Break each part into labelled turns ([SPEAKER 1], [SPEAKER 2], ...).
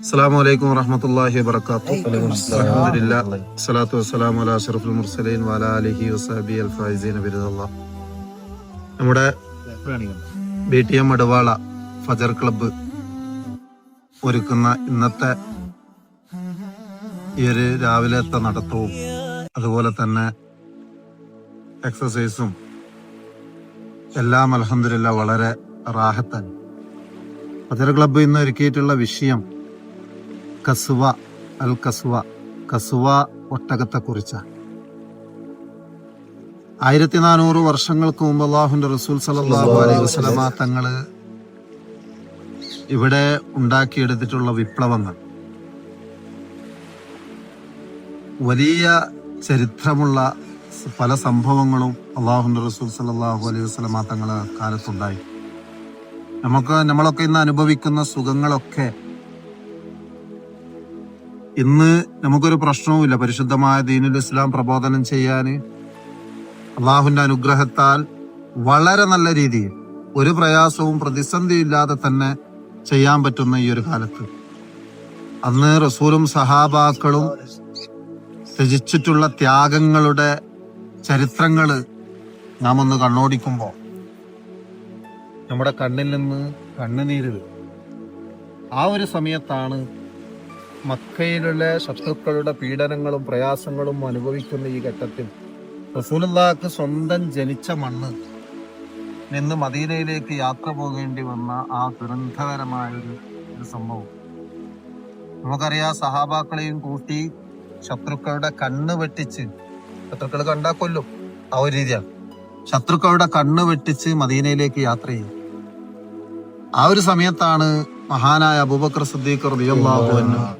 [SPEAKER 1] അസ്സാം വലൈക്കും വറഹമത്തല്ലാഹി വാത്തു സ്വലാത്തു വസ്സലാമു അലാ അഷ്റഫുൽ മുർസലീൻ വഅലാ ആലിഹി വസഹബി അൽ ഫൈസീൻ ബിറദല്ലാഹ് നമ്മുടെ ബി ടി എം മടവാള ഫജർ ക്ലബ്ബ് ഒരുക്കുന്ന ഇന്നത്തെ ഈ ഒരു രാവിലത്തെ നടത്തവും അതുപോലെ തന്നെ എക്സസൈസും എല്ലാം അലഹമില്ല വളരെ റാഹത്താണ് ഫജർ ക്ലബ്ബ് ഇന്ന് ഒരുക്കിയിട്ടുള്ള വിഷയം കസുവ അൽ കസുവ. കസുവ ഒട്ടകത്തെക്കുറിച്ചാണ് ആയിരത്തി നാനൂറ് വർഷങ്ങൾക്ക് മുമ്പ് അള്ളാഹുന്റെ റസൂൽ സല്ലല്ലാഹു അലൈഹി വസ്ലമ തങ്ങൾ ഇവിടെ ഉണ്ടാക്കിയെടുത്തിട്ടുള്ള വിപ്ലവങ്ങൾ. വലിയ ചരിത്രമുള്ള പല സംഭവങ്ങളും അള്ളാഹുന്റെ റസൂൽ സല്ലല്ലാഹു അലൈഹി വസല്ലമ തങ്ങളെ കാലത്തുണ്ടായി. നമുക്ക് നമ്മളൊക്കെ ഇന്ന് അനുഭവിക്കുന്ന സുഖങ്ങളൊക്കെ ഇന്ന് നമുക്കൊരു പ്രശ്നവുമില്ല. പരിശുദ്ധമായ ദീനുൽ ഇസ്ലാം പ്രബോധനം ചെയ്യാൻ അള്ളാഹുവിന്റെ അനുഗ്രഹത്താൽ വളരെ നല്ല രീതിയിൽ ഒരു പ്രയാസവും പ്രതിസന്ധിയില്ലാതെ തന്നെ ചെയ്യാൻ പറ്റുന്ന ഈ ഒരു കാലത്ത്. അന്ന് റസൂലും സഹാബാക്കളും രചിച്ചിട്ടുള്ള ത്യാഗങ്ങളുടെ ചരിത്രങ്ങൾ നാം ഒന്ന് കണ്ണോടിക്കുമ്പോൾ നമ്മുടെ കണ്ണിൽ നിന്ന് കണ്ണുനീര് ആ ഒരു സമയത്താണ് മക്കയിലുള്ള ശത്രുക്കളുടെ പീഡനങ്ങളും പ്രയാസങ്ങളും അനുഭവിക്കുന്ന ഈ ഘട്ടത്തിൽ റസൂലുള്ളാഹിക്ക് സ്വന്തം ജനിച്ച മണ്ണ് നിന്ന് മദീനയിലേക്ക് യാത്ര പോകേണ്ടി വന്ന ആ ദുരന്തകരമായ ഒരു സംഭവം. നമുക്കറിയാം സഹാബാക്കളെയും കൂട്ടി ശത്രുക്കളുടെ കണ്ണ് വെട്ടിച്ച് ശത്രുക്കൾ കണ്ടാ കൊല്ലും. ആ ഒരു രീതിയാണ്. ശത്രുക്കളുടെ കണ്ണ് വെട്ടിച്ച് മദീനയിലേക്ക് യാത്ര ചെയ്യും. ആ ഒരു സമയത്താണ് മഹാനായ അബൂബക്കർ സിദ്ദീഖ് അൻഹു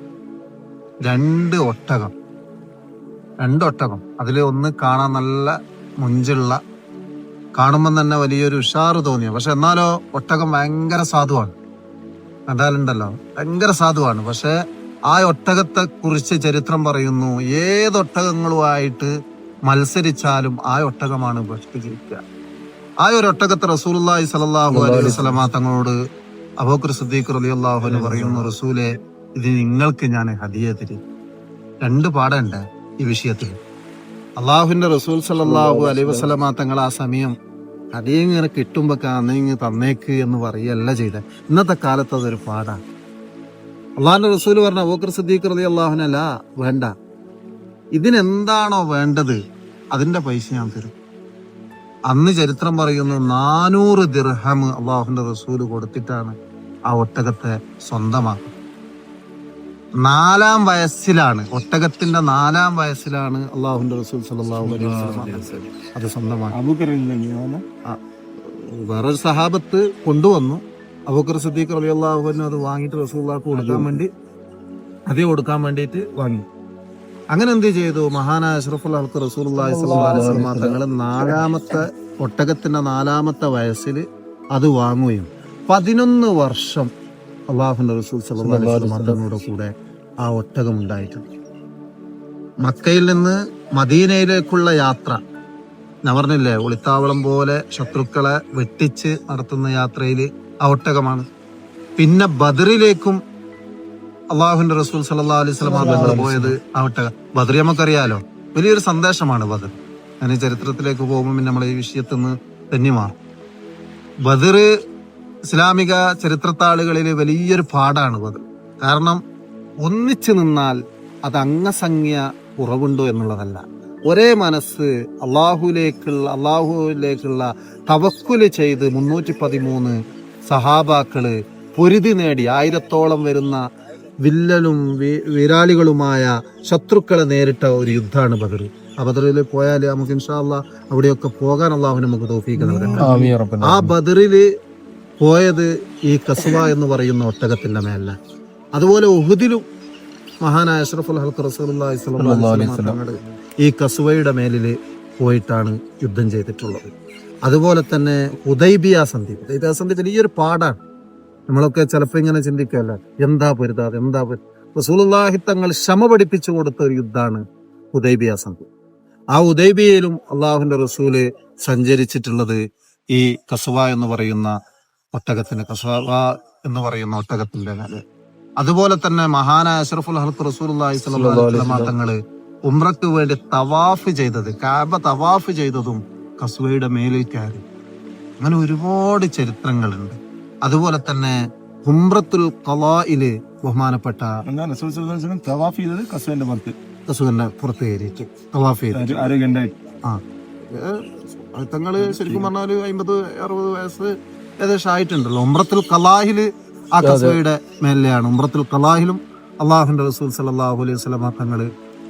[SPEAKER 1] രണ്ട് ഒട്ടകം. രണ്ട് ഒട്ടകം. അതിൽ ഒന്ന് കാണാൻ നല്ല മുഞ്ചുള്ള കാണുമ്പോൾ തന്നെ വലിയൊരു ഉഷാറ് തോന്നിയ. പക്ഷെ എന്നാലോ ഒട്ടകം ഭയങ്കര സാധുവാണ്. കണ്ടാലുണ്ടല്ലോ ഭയങ്കര സാധുവാണ്. പക്ഷെ ആ ഒട്ടകത്തെ കുറിച്ച് ചരിത്രം പറയുന്നു ഏതൊട്ടകങ്ങളുമായിട്ട് മത്സരിച്ചാലും ആ ഒട്ടകമാണ് ജയിക്കുക ആ ഒരു ഒട്ടകത്തെ റസൂലുള്ളാഹി സലാഹു അലൈഹി വസല്ലമ തങ്ങളോട് അബോക്കർ സുദ്ദീഖ് റളിയല്ലാഹു അൻഹു പറയുന്നു റസൂലെ ഇത് നിങ്ങൾക്ക് ഞാൻ ഹദിയ തരും. രണ്ട് പാടുണ്ട് ഈ വിഷയത്തിൽ. അള്ളാഹുവിന്റെ റസൂൽ സല്ലല്ലാഹു അലൈ വസല്ലമ തങ്ങൾ ആ സമയം ഹദിയ ഇങ്ങനെ കിട്ടുമ്പോ അന്നിങ്ങ് തന്നേക്ക് എന്ന് പറയല്ല ചെയ്ത. ഇന്നത്തെ കാലത്ത് അതൊരു പാടാണ് അള്ളാഹിന്റെ റസൂൽ പറഞ്ഞ അബൂബക്കർ സിദ്ദീഖ് അള്ളാഹുനല്ല വേണ്ട. ഇതിനെന്താണോ വേണ്ടത് അതിന്റെ പൈസ ഞാൻ തരും. അന്ന് ചരിത്രം പറയുന്നു നാനൂറ് ദിർഹം അള്ളാഹുന്റെ റസൂൽ കൊടുത്തിട്ടാണ് ആ ഒട്ടകത്തെ സ്വന്തമാക്കുന്നത്. നാലാം വയസ്സിലാണ് ഒട്ടകത്തിന്റെ നാലാം വയസ്സിലാണ് അള്ളാഹുന്റെ റസൂൽ സല്ലല്ലാഹു അലൈഹി വസല്ലം അത് സ്വന്തമാക്കി. വേറൊരു സഹാബത്ത് കൊണ്ടുവന്നു. അബൂക്കർ സിദ്ദീഖ് അലി അൻഹു അത് വാങ്ങിയിട്ട് റസൂലുള്ളാഹിക്ക് കൊടുക്കാൻ വേണ്ടി അതേ കൊടുക്കാൻ വേണ്ടിയിട്ട് വാങ്ങി. അങ്ങനെ എന്ത് ചെയ്തു? മഹാനായ അഷ്റഫുൽ അള്ളാഹ് സ്വല്ലല്ലാഹു അലൈഹി വസല്ലം തങ്ങൾ നാലാമത്തെ ഒട്ടകത്തിന്റെ നാലാമത്തെ വയസ്സിൽ അത് വാങ്ങുകയും പതിനൊന്ന് വർഷം അള്ളാഹുന്റെ റസൂൽ തങ്ങളുടെ കൂടെ ആ ഒട്ടകം ഉണ്ടായിട്ടുണ്ട്. മക്കയിൽ നിന്ന് മദീനയിലേക്കുള്ള യാത്ര ഞാൻ പറഞ്ഞില്ലേ ഒളിത്താവളം പോലെ ശത്രുക്കളെ വെട്ടിച്ച് നടത്തുന്ന യാത്രയിൽ ആ ഒട്ടകമാണ് പിന്നെ ബദറിലേക്കും അള്ളാഹുന്റെ റസൂൽ സല്ലാ അലൈഹി സ്വലം തങ്ങൾ പോയത് ആ ഒട്ടകം ബദർ നമുക്കറിയാലോ വലിയൊരു സന്ദേശമാണ് ബദർ. ഞാൻ ചരിത്രത്തിലേക്ക് പോകുമ്പോൾ പിന്നെ നമ്മൾ ഈ വിഷയത്തിൽ നിന്ന് തന്നെ മാറും ബദർ ഇസ്ലാമിക ചരിത്രത്താളുകളിലെ വലിയൊരു പാടാണ് ബദർ കാരണം ഒന്നിച്ചു നിന്നാൽ അത് അംഗസംഖ്യ കുറവുണ്ടോ എന്നുള്ളതല്ല. ഒരേ മനസ്സ് അള്ളാഹുലേക്കുള്ള അള്ളാഹുലേക്കുള്ള തവക്കുൽ ചെയ്ത് മുന്നൂറ്റി പതിമൂന്ന് സഹാബാക്കൾ പൊരുതി നേടി. ആയിരത്തോളം വരുന്ന വില്ലലും വിരാളികളുമായ ശത്രുക്കളെ നേരിട്ട ഒരു യുദ്ധമാണ് ബദർ ആ ബദറിൽ പോയാൽ നമുക്ക് ഇൻഷാല്ല അവിടെയൊക്കെ പോകാൻ അള്ളാഹു നമുക്ക് തോഫീക്ക് നൽകണം ആ ബദറിൽ പോയത് ഈ കസുവ എന്ന് പറയുന്ന ഒട്ടകത്തിന്റെ മേലെ. അതുപോലെ ഉഹുദിലും മഹാനായ അഷ്റഫുൽ ഹൽക്ക് അലൈഹി തങ്ങൾ ഈ കസുവയുടെ മേലിൽ പോയിട്ടാണ് യുദ്ധം ചെയ്തിട്ടുള്ളത്. അതുപോലെ തന്നെ ഉദൈബിയ സന്ധി. ഉദൈബിയ സന്ധി വലിയൊരു പാടാണ്. നമ്മളൊക്കെ ചിലപ്പോൾ ഇങ്ങനെ ചിന്തിക്കുകയല്ല എന്താ പൊരുതാതെ എന്താ റസൂലുള്ളാഹി തങ്ങൾ ക്ഷമ പഠിപ്പിച്ചു കൊടുത്ത ഒരു യുദ്ധമാണ് ഉദൈബിയ സന്ധി. ആ ഉദൈബിയയിലും അള്ളാഹുവിന്റെ റസൂൽ സഞ്ചരിച്ചിട്ടുള്ളത് ഈ കസുവ എന്ന് പറയുന്ന ഒട്ടകത്തിന് കസാബ എന്ന് പറയുന്ന ഒട്ടകത്തിന്റെ കാൽ അതുപോലെ തന്നെ മഹാനായ അഷറഫുൽ ഹൽക്ക് വസല്ലം തങ്ങൾ ഉംറക്ക് വേണ്ടി തവാഫ് ചെയ്തത് കാബ തവാഫ് ചെയ്തതും കസുവയുടെ മേലിൽ കയറി. അങ്ങനെ ഒരുപാട് ചരിത്രങ്ങളുണ്ട്. അതുപോലെ തന്നെ ഉംറത്തുൽ കലായിൽ ബഹുമാനപ്പെട്ട
[SPEAKER 2] തവാഫ് ചെയ്തത് കസുവിന്റെ പുറത്ത്.
[SPEAKER 1] കസുവിന്റെ പുറത്ത് കയറിയിട്ട് തവാഫ് ചെയ്തു ആ. തങ്ങൾ ശരിക്കും പറഞ്ഞാൽ അമ്പത് അറുപത് വയസ്സ് ഏകദേശം ആയിട്ടുണ്ടല്ലോ ഉംറത്തുൽ കലാഹിൽ ആ കസ്ബയുടെ മേലെയാണ്. ഉംറത്തുൽ കലാഹിലും അള്ളാഹുന്റെ റസൂൽ സലാഹു അലൈഹി വസല്ലമ തങ്ങൾ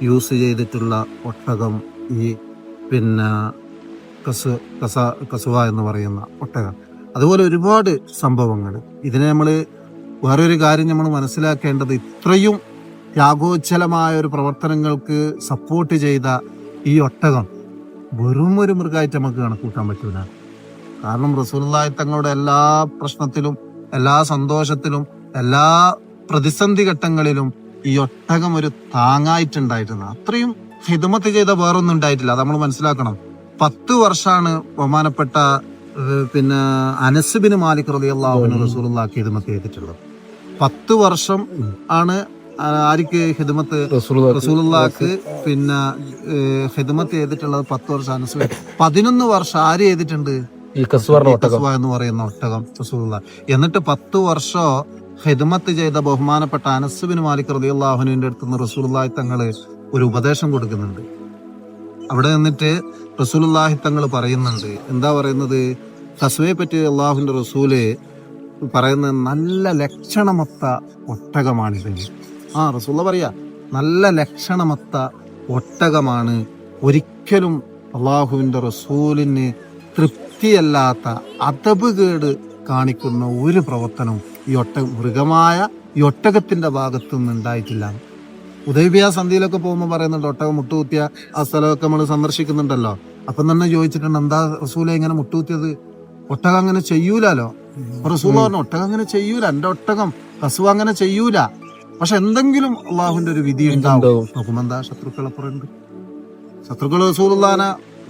[SPEAKER 1] യൂസ് ചെയ്തിട്ടുള്ള ഒട്ടകം ഈ പിന്നെ കസു കസ കസുവ എന്ന് പറയുന്ന ഒട്ടകം. അതുപോലെ ഒരുപാട് സംഭവങ്ങൾ ഇതിനെ നമ്മൾ വേറൊരു കാര്യം നമ്മൾ മനസ്സിലാക്കേണ്ടത് ഇത്രയും ത്യാഗോജ്ജലമായ ഒരു പ്രവർത്തനങ്ങൾക്ക് സപ്പോർട്ട് ചെയ്ത ഈ ഒട്ടകം വെറും ഒരു മൃഗമായിട്ട് നമുക്ക് കണക്കൂട്ടാൻ പറ്റൂല. കാരണം റസൂലുള്ളാഹി തങ്ങളുടെ എല്ലാ പ്രശ്നത്തിലും എല്ലാ സന്തോഷത്തിലും എല്ലാ പ്രതിസന്ധി ഘട്ടങ്ങളിലും ഈ ഒട്ടകം ഒരു താങ്ങായിട്ടുണ്ടായിരുന്നു അത്രയും ഹിതമത്ത് ചെയ്ത വേറൊന്നും ഉണ്ടായിട്ടില്ല. അത് നമ്മൾ മനസ്സിലാക്കണം. പത്ത് വർഷമാണ് ബഹുമാനപ്പെട്ട പിന്നെ അനസുബിന് മാലിക് റലിയല്ലാവിന് റസൂലുള്ളാഹി ഹിദമത്ത് ചെയ്തിട്ടുള്ളത്. പത്ത് വർഷം ആണ് ആർക്ക് ഹിദമത്ത് റസൂലുള്ളാക്ക് പിന്നെ ഹിദമത്ത് ഹിദ്മത്ത് ചെയ്തിട്ടുള്ളത് പത്ത് വർഷം അനസുബിന് പതിനൊന്ന് വർഷം ആര് ചെയ്തിട്ടുണ്ട്?
[SPEAKER 3] ഈ
[SPEAKER 1] എന്ന് പറയുന്ന ഒട്ടകം റസൂലുള്ള എന്നിട്ട് പത്ത് വർഷം ഹിദ്മത്ത് ചെയ്ത ബഹുമാനപ്പെട്ട അനസുബിന് മാലിക് റളിയല്ലാഹുവിന്റെ അടുത്ത് നിന്ന് റസൂലുള്ളാഹി തങ്ങൾ ഒരു ഉപദേശം കൊടുക്കുന്നുണ്ട്. അവിടെ നിന്നിട്ട് റസൂലുള്ളാഹി തങ്ങൾ പറയുന്നുണ്ട്. എന്താ പറയുന്നത്? കസ്വയെ പറ്റി അള്ളാഹുവിന്റെ റസൂൽ പറയുന്ന നല്ല ലക്ഷണമൊത്ത ഒട്ടകമാണിത് ആ റസൂള്ള പറയാ നല്ല ലക്ഷണമത്ത ഒട്ടകമാണ്. ഒരിക്കലും അള്ളാഹുവിന്റെ റസൂലിന് തൃപ്തിയല്ലാത്ത അതബ് കേട് കാണിക്കുന്ന ഒരു പ്രവർത്തനവും ഈ ഒട്ട മൃഗമായ ഈ ഒട്ടകത്തിന്റെ ഭാഗത്തു നിന്ന് ഉണ്ടായിട്ടില്ല. ഉദയബിയ സന്ധിയിലൊക്കെ പോകുമ്പോൾ പറയുന്നുണ്ട് ഒട്ടകം മുട്ടുകുത്തിയ ആ സ്ഥലമൊക്കെ നമ്മൾ സന്ദർശിക്കുന്നുണ്ടല്ലോ. അപ്പം തന്നെ ചോദിച്ചിട്ടുണ്ട് എന്താ റസൂലെ ഇങ്ങനെ മുട്ടുകുത്തിയത്? ഒട്ടകം അങ്ങനെ ചെയ്യൂലോ റസൂല പറഞ്ഞു ഒട്ടകം അങ്ങനെ ചെയ്യൂല എന്റെ ഒട്ടകം റസൂ അങ്ങനെ ചെയ്യൂല. പക്ഷെ എന്തെങ്കിലും അള്ളാഹുവിന്റെ ഒരു വിധി ഉണ്ടാവും.
[SPEAKER 3] ഉണ്ടാവും.
[SPEAKER 1] എന്താ ശത്രുക്കളെ ശത്രുക്കളപ്പുറമുണ്ട് ശത്രുക്കൾ റസൂൽ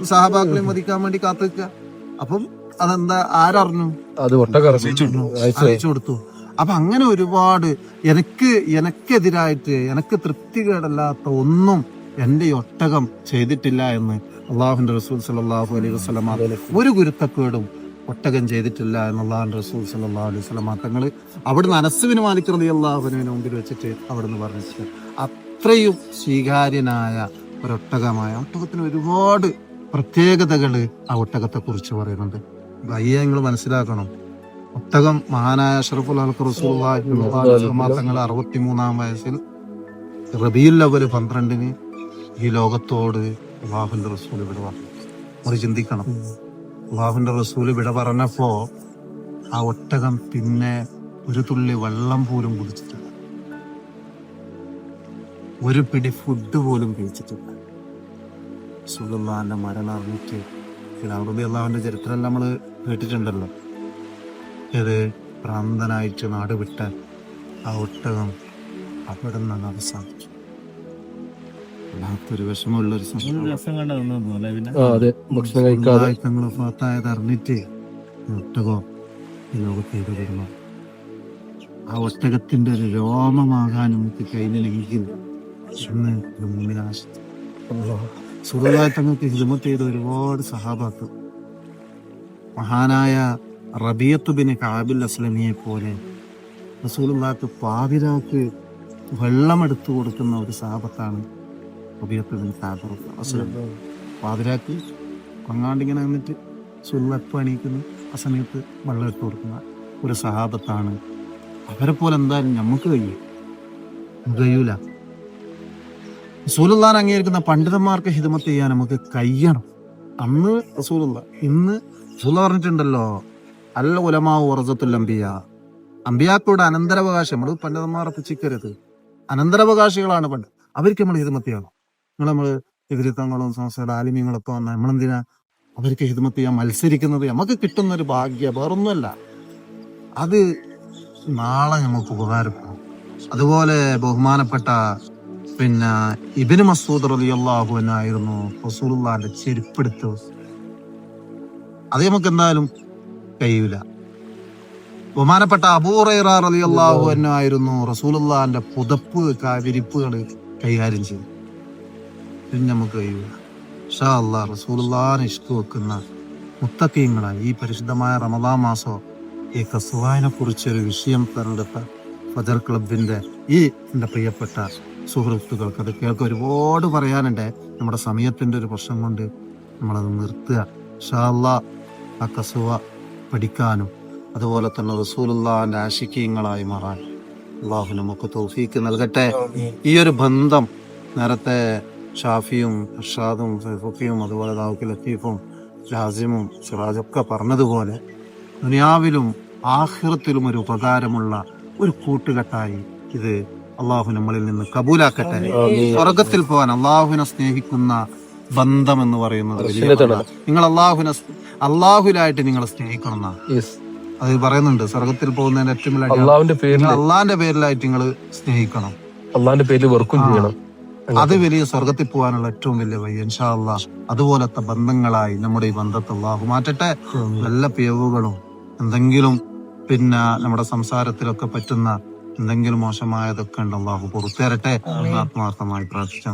[SPEAKER 1] സഹാബാക്കളെ മതിക്കാൻ വേണ്ടി കാത്തു നിൽക്കുക അപ്പം അതെന്താ ആരറിഞ്ഞു?
[SPEAKER 3] അത് അയച്ചു.
[SPEAKER 1] കൊടുത്തു. അപ്പൊ അങ്ങനെ ഒരുപാട് എനിക്ക് എനക്കെതിരായിട്ട് എനിക്ക് തൃപ്തികേടല്ലാത്ത ഒന്നും എന്റെ ഈ ഒട്ടകം ചെയ്തിട്ടില്ല എന്ന് അള്ളാഹുന്റെ റസൂൽ സലാഹു അലൈഹി വസ്ലമ ഒരു ഗുരുത്തക്കേടും ഒട്ടകം ചെയ്തിട്ടില്ല എന്ന് റസൂൽ സല്ലല്ലാഹു അലൈഹി വസ്ലമ തങ്ങൾ അവിടുന്ന് അനസുവിന് മാലിക് അള്ളാഹുവിന് മുമ്പിൽ വെച്ചിട്ട് അവിടുന്ന് പറഞ്ഞിട്ട് അത്രയും സ്വീകാര്യനായ ഒരൊട്ടകമായ ഒട്ടകത്തിന് ഒരുപാട് പ്രത്യേകതകൾ ആ ഒട്ടകത്തെ കുറിച്ച് പറയുന്നുണ്ട്. അയ്യെ നിങ്ങൾ മനസ്സിലാക്കണം. ഒട്ടകം മഹാനായ അഷറഫുൽ അൽക്ക് വസല്ലമ തങ്ങൾ അറുപത്തിമൂന്നാം വയസ്സിൽ റബീൽ അവൽ പന്ത്രണ്ടിന് ഈ ലോകത്തോട് അള്ളാഹുന്റെ റസൂൽ വിട പറഞ്ഞു. നമ്മൾ ചിന്തിക്കണം. അള്ളാഹുന്റെ റസൂൽ വിട പറഞ്ഞപ്പോ ആ ഒട്ടകം പിന്നെ ഒരു തുള്ളി വെള്ളം പോലും കുടിച്ചിട്ടില്ല. ഒരു പിടി ഫുഡ് പോലും കഴിച്ചിട്ടില്ല. റസൂലുള്ളാഹിന്റെ മരണം അറിഞ്ഞിട്ട് റബി അള്ളാഹുവിന്റെ ചരിത്രം നമ്മൾ കേട്ടിട്ടുണ്ടല്ലോ. ഇത് പ്രാന്തനായിട്ട് നാട് വിട്ട ആ ഒട്ടകം അവിടെ നിന്നാണ് അവസാനിച്ചു. വല്ലാത്തൊരു
[SPEAKER 3] ആ അതെ. ഭക്ഷണം കഴിക്കാതെ.
[SPEAKER 1] തങ്ങൾ ഫാത്തായത് അറിഞ്ഞിട്ട് ഒട്ടകം ഈ ലോകത്തേക്ക് വരുന്നു. ആ ഒട്ടകത്തിന്റെ ഒരു രോമമാകാൻ നമുക്ക് എന്ന് മുമ്പിനാശ സുഖമായി തങ്ങൾക്ക് ഹിദമത്ത് ചെയ്ത ഒരുപാട് സഹാബാക്കൾ. മഹാനായ റബിയത്ത് ബിൻ കാബിൽ അസ്ലമിയെ പോലെ റസൂലുള്ളാക്ക് പാതിരാക്ക് വെള്ളമെടുത്തു കൊടുക്കുന്ന ഒരു സഹാബത്താണ് റബിയത്ത് ബിൻ അസ്ലം. പാതിരാക്ക് പങ്ങാണ്ടിങ്ങനെ നിന്നിട്ട് സുല്ലപ്പ് അണിയിക്കുന്നു ആ സമയത്ത് വെള്ളം എടുത്തു കൊടുക്കുന്ന ഒരു സഹാബത്താണ്. അവരെ പോലെ എന്തായാലും നമുക്ക് കഴിയും. കഴിയൂല. റസൂലുള്ളാൻ അംഗീകരിക്കുന്ന പണ്ഡിതന്മാർക്ക് ഹിദമത്ത് ചെയ്യാൻ നമുക്ക് കഴിയണം. അന്ന് റസൂലുള്ള ഇന്ന് റസൂല പറഞ്ഞിട്ടുണ്ടല്ലോ അല്ല ഉലമാവ് ഉറസത്തുൽ അമ്പിയ അമ്പിയാക്കളുടെ അനന്തരാവകാശം നമ്മൾ പണ്ഡിതന്മാരെ പുച്ഛിക്കരുത് അനന്തരാവകാശികളാണ് പണ്ട്. അവർക്ക് നമ്മൾ ഹിദമത്ത് ചെയ്യണം. നിങ്ങൾ നമ്മൾ എതിരിത്തങ്ങളും സംസ്ഥയുടെ ആലിമ്യങ്ങളൊക്കെ വന്നാൽ നമ്മളെന്തിനാ? അവർക്ക് ഹിദമത്ത് ചെയ്യാൻ മത്സരിക്കുന്നത് നമുക്ക് കിട്ടുന്ന ഒരു ഭാഗ്യ വേറൊന്നുമല്ല. അത് നാളെ നമുക്ക് ഉപകാരപ്പെടും. അതുപോലെ ബഹുമാനപ്പെട്ട പിന്നെ ഇബിന് മസൂദ് റളിയല്ലാഹു എന്നായിരുന്നു റസൂലുള്ളാന്റെ ചെരുപ്പെടുത്ത് അത് നമുക്ക് എന്തായാലും കഴിയൂല. ബഹുമാനപ്പെട്ട അബൂറൈറ റളിയല്ലാഹു എന്നായിരുന്നു റസൂലുള്ളാന്റെ പുതപ്പ് വിരിപ്പുകൾ കൈകാര്യം ചെയ്തു ഇത് നമുക്ക് കഴിയൂല. ഷാ അള്ളാഹ് റസൂലുള്ളാനെ ഇഷ്ടം വെക്കുന്ന മുത്തക്കീങ്ങളായി ഈ പരിശുദ്ധമായ റമദാ മാസോ ഈ കസുവാനെ കുറിച്ചൊരു വിഷയം തെരഞ്ഞെടുത്ത ഫദർ ക്ലബിന്റെ ഈ എന്റെ പ്രിയപ്പെട്ട സുഹൃത്തുക്കൾക്ക് അത് കേൾക്കാൻ ഒരുപാട് പറയാനുണ്ട്. നമ്മുടെ സമയത്തിന്റെ ഒരു പ്രശ്നം കൊണ്ട് നമ്മളത് നിർത്തുക. ഷാല്ല ആ കസുവ പഠിക്കാനും അതുപോലെ തന്നെ റസൂലുള്ളാന്റെ ആശിക്കീങ്ങളായി മാറാൻ അള്ളാഹു നമുക്ക് തൗഫീക്ക് നൽകട്ടെ. ഈ ഒരു ബന്ധം നേരത്തെ ഷാഫിയും അർഷാദും ഫൈഫുക്കിയും അതുപോലെ ദാവുക്ക് ലത്തീഫും ജാസിമും സിറാജൊക്കെ പറഞ്ഞതുപോലെ ദുനിയാവിലും ആഹ്റത്തിലും ഒരു ഉപകാരമുള്ള ഒരു കൂട്ടുകെട്ടായി ഇത് അള്ളാഹു നമ്മളിൽ നിന്ന് കബൂലാക്കട്ടെ. സ്വർഗത്തിൽ പോകാൻ അള്ളാഹുവിനെ സ്നേഹിക്കുന്ന ബന്ധം എന്ന് പറയുന്നത്. നിങ്ങൾ അള്ളാഹുവിനെ അള്ളാഹുലായിട്ട് നിങ്ങൾ സ്നേഹിക്കണം
[SPEAKER 3] യെസ്
[SPEAKER 1] അത് പറയുന്നുണ്ട് സ്വർഗത്തിൽ പോകുന്നതിന്റെ ഏറ്റവും വലിയ.
[SPEAKER 3] അള്ളാഹുവിന്റെ പേരിൽ
[SPEAKER 1] അള്ളാന്റെ പേരിലായിട്ട് നിങ്ങൾ സ്നേഹിക്കണം.
[SPEAKER 3] അള്ളാഹിന്റെ പേരിൽ വെറുക്കും ചെയ്യണം.
[SPEAKER 1] അത് വലിയ സ്വർഗത്തിൽ പോകാനുള്ള ഏറ്റവും വലിയ വഴി. ഇൻഷാ അള്ളാ അതുപോലത്തെ ബന്ധങ്ങളായി നമ്മുടെ ഈ ബന്ധത്തെ അള്ളാഹു മാറ്റട്ടെ. നല്ല പിയവുകളും എന്തെങ്കിലും പിന്നെ നമ്മുടെ സംസാരത്തിലൊക്കെ പറ്റുന്ന എന്തെങ്കിലും മോശമായതൊക്കെ ഉണ്ട് അള്ളാഹു പുറത്തേരട്ടെ ആത്മാർത്ഥമായി
[SPEAKER 4] പ്രാർത്ഥിച്ചു